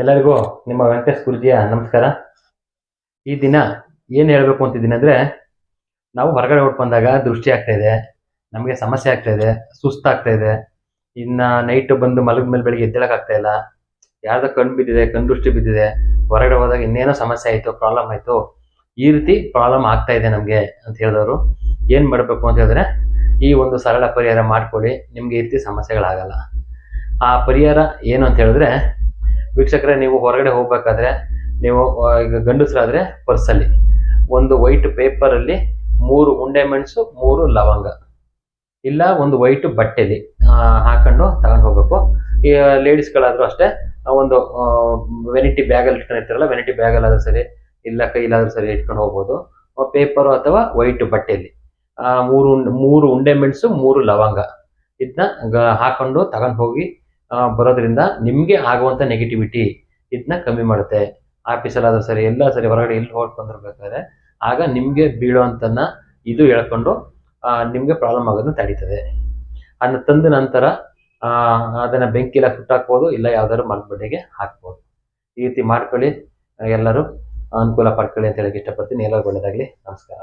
ಎಲ್ಲರಿಗೂ ನಿಮ್ಮ ವೆಂಕಟೇಶ್ ಗುರುಜಿಯ ನಮಸ್ಕಾರ. ಈ ದಿನ ಏನು ಹೇಳಬೇಕು ಅಂತಿದ್ದೀನಿ ಅಂದರೆ, ನಾವು ಹೊರಗಡೆ ಹೊಟ್ಟು ಬಂದಾಗ ದೃಷ್ಟಿ ಆಗ್ತಾ ಇದೆ, ನಮಗೆ ಸಮಸ್ಯೆ ಆಗ್ತಾ ಇದೆ, ಸುಸ್ತಾಗ್ತಾ ಇದೆ. ಇನ್ನು ನೈಟ್ ಬಂದು ಮಲಗಿದ ಮೇಲೆ ಬೆಳಿಗ್ಗೆ ಎದ್ದೇಳಕ್ಕಾಗ್ತಾ ಇಲ್ಲ. ಯಾರ್ದೋ ಕಣ್ಣು ಬಿದ್ದಿದೆ, ಕಣ್ಣು ದೃಷ್ಟಿ ಬಿದ್ದಿದೆ. ಹೊರಗಡೆ ಹೋದಾಗ ಇನ್ನೇನೋ ಸಮಸ್ಯೆ ಆಯಿತು ಪ್ರಾಬ್ಲಮ್ ಆಯಿತು. ಈ ರೀತಿ ಪ್ರಾಬ್ಲಮ್ ಆಗ್ತಾ ಇದೆ ನಮಗೆ ಅಂತ ಹೇಳಿದವರು. ಏನು ಮಾಡಬೇಕು ಅಂತ ಹೇಳಿದ್ರೆ, ಈ ಒಂದು ಸರಳ ಪರಿಹಾರ ಮಾಡ್ಕೊಳ್ಳಿ. ನಿಮಗೆ ಈ ರೀತಿ ಸಮಸ್ಯೆಗಳಾಗಲ್ಲ. ಆ ಪರಿಹಾರ ಏನು ಅಂತ ಹೇಳಿದ್ರೆ ವೀಕ್ಷಕರೇ, ನೀವು ಹೊರಗಡೆ ಹೋಗ್ಬೇಕಾದ್ರೆ ನೀವು ಈಗ ಗಂಡಸರಾದ್ರೆ ಪರ್ಸಲ್ಲಿ. ಒಂದು ವೈಟ್ ಪೇಪರಲ್ಲಿ ಮೂರು ಉಂಡೆ ಮೆಣಸು ಮೂರು ಲವಂಗ. ಇಲ್ಲ, ಒಂದು ವೈಟ್ ಬಟ್ಟೆಲಿ ಹಾಕೊಂಡು ತಗೊಂಡು ಹೋಗ್ಬೇಕು. ಈ ಲೇಡೀಸ್ಗಳಾದರೂ ಅಷ್ಟೇ ಒಂದು ವೆನಿಟಿ ಬ್ಯಾಗಲ್ಲಿ ಇಟ್ಕೊಂಡಿರ್ತಾರಲ್ಲ ವೆನಿಟಿ ಬ್ಯಾಗಲ್ಲಾದರೂ ಸರಿ, ಇಲ್ಲ ಕೈಲಾದರೂ ಸರಿ ಇಟ್ಕೊಂಡು ಹೋಗ್ಬೋದು. ಪೇಪರು ಅಥವಾ ವೈಟ್ ಬಟ್ಟೆಯಲ್ಲಿ ಮೂರು ಮೂರು ಉಂಡೆ ಮೆಣಸು ಮೂರು ಲವಂಗ. ಇದನ್ನ ಹಾಕೊಂಡು ತಗೊಂಡು ಹೋಗಿ ಬರೋದ್ರಿಂದ ನಿಮಗೆ ಆಗುವಂಥ ನೆಗೆಟಿವಿಟಿ ಇದನ್ನ ಕಮ್ಮಿ ಮಾಡುತ್ತೆ. ಆಫೀಸಲ್ಲಾದ್ರೂ ಸರಿ, ಎಲ್ಲ ಸರಿ, ಹೊರಗಡೆ ಎಲ್ಲಿ ಹೋಗಿ ಬಂದಿರ್ಬೇಕಾದ್ರೆ ಆಗ ನಿಮಗೆ ಬೀಳೋವಂಥನ್ನ ಇದು ಹೇಳ್ಕೊಂಡು ನಿಮಗೆ ಪ್ರಾಬ್ಲಮ್ ಆಗೋದನ್ನ ತಡೀತದೆ. ಅದನ್ನ ತಂದ ನಂತರ ಅದನ್ನು ಬೆಂಕಿಲ ಸುಟ್ಟಾಕ್ಬೋದು, ಇಲ್ಲ ಯಾವ್ದಾದ್ರು ಮರದ ಬಡ್ಡೆಗೆ ಹಾಕ್ಬೋದು. ಈ ರೀತಿ ಮಾಡ್ಕೊಳ್ಳಿ. ಎಲ್ಲರೂ ಅನುಕೂಲ ಪಡ್ಕೊಳ್ಳಿ ಅಂತ ಹೇಳಕ್ಕೆ ಇಷ್ಟಪಡ್ತೀನಿ. ಎಲ್ಲರಿಗೂ ಒಳ್ಳೆಯದಾಗಲಿ ನಮಸ್ಕಾರ.